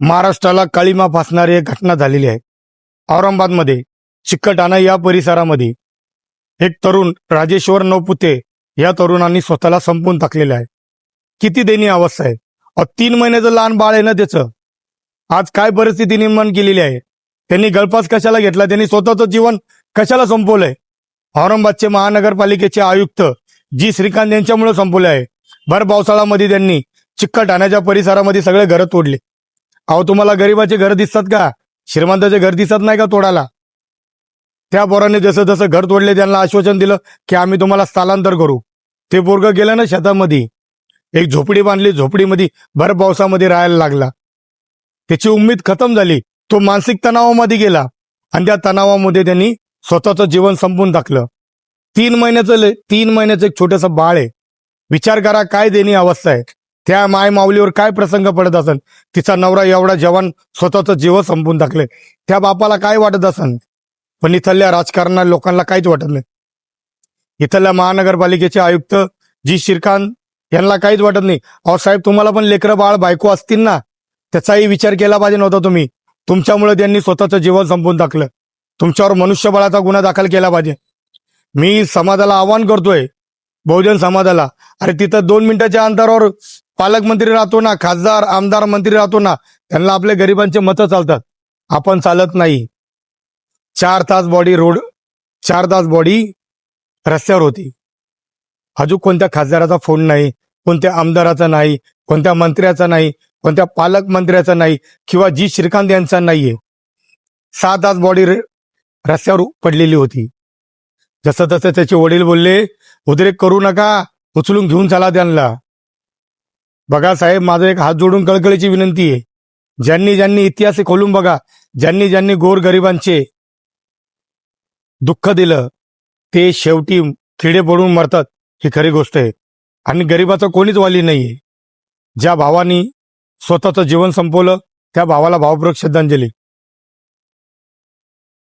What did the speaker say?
महाराष्ट्राला काळीमा फासणारी एक घटना झालेली आहे. औरंगाबादमध्ये चिक्कटाणा या परिसरामध्ये एक तरुण राजेश्वर नवपुते या तरुणांनी स्वतःला संपून टाकलेलं आहे. किती देणी अवस्था आहे. अहो, तीन महिन्याचं लहान बाळ आहे ना त्याचं आज काय परिस्थिती निर्माण केलेली आहे? त्यांनी गळपास कशाला घेतला? त्यांनी स्वतःचं जीवन कशाला संपवलंय? औरंगाबादचे महानगरपालिकेचे आयुक्त जी श्रीकांत यांच्यामुळे संपवले आहे. भर पावसाळ्यामध्ये त्यांनी चिक्कटाण्याच्या परिसरामध्ये सगळे घरं तोडले. अहो तुम्हाला गरिबाचे घर दिसतात का? श्रीमंताचे घर दिसत नाही का तोडायला? त्या पोराने जसं जसं घर तोडले त्यांना आश्वासन दिलं की आम्ही तुम्हाला स्थलांतर करू. ते पोरग गेलं ना शेतामध्ये. एक झोपडी बांधली झोपडीमध्ये भर पावसामध्ये राहायला लागला. त्याची उम्मीद खतम झाली. तो मानसिक तणावामध्ये गेला आणि त्या तणावामध्ये त्यांनी स्वतःचं जीवन संपून टाकलं. तीन महिन्याचं तीन महिन्याचं एक छोटंसं बाळ आहे. विचार करा काय देणी अवस्था आहे. त्या माय माऊलीवर काय प्रसंग पडत असन? तिचा नवरा एवढा जवान स्वतःचं जीव संपून टाकले. त्या बापाला काय वाटत असन? पण इथल्या राजकारणा लोकांना काहीच वाटत नाही. इथल्या महानगरपालिकेचे आयुक्त जी श्रीकांत यांना काहीच वाटत नाही. अहो साहेब तुम्हाला पण लेकरं बाळ बायको असतील ना? त्याचाही विचार केला पाहिजे नव्हता तुम्ही. तुमच्यामुळे त्यांनी स्वतःचं जीवन संपून टाकलं. तुमच्यावर मनुष्यबळाचा गुन्हा दाखल केला पाहिजे. मी समाजाला आवाहन करतोय. बहुजन समाजाला. अरे तिथं दोन मिनिटाच्या अंतरावर पालकमंत्री राहतो ना खासदार आमदार मंत्री राहतो ना त्यांना आपले गरिबांचे मतं चालतात. आपण चालत नाही. चार तास बॉडी रोड चार तास बॉडी रस्त्यावर होती. अजून कोणत्या खासदाराचा फोन नाही कोणत्या आमदाराचा नाही कोणत्या मंत्र्याचा नाही कोणत्या पालकमंत्र्याचा नाही किंवा जी श्रीकांत यांचा नाहीये. सहा तास बॉडी रस्त्यावर पडलेली होती. जसं तसं त्याचे वडील बोलले उद्रेक करू नका उचलून घेऊन चला त्यांना. बघा साहेब माझा एक हात जोडून कळकळीची विनंती आहे. ज्यांनी ज्यांनी इतिहास खोलून बघा ज्यांनी ज्यांनी गोर गरिबांचे दुःख दिलं ते शेवटी किडे पडून मरतात ही खरी गोष्ट आहे. आणि गरिबाचं कोणीच वाली नाहीये. ज्या भावानी स्वतःचं जीवन संपवलं त्या भावाला भावपूर्वक श्रद्धांजली.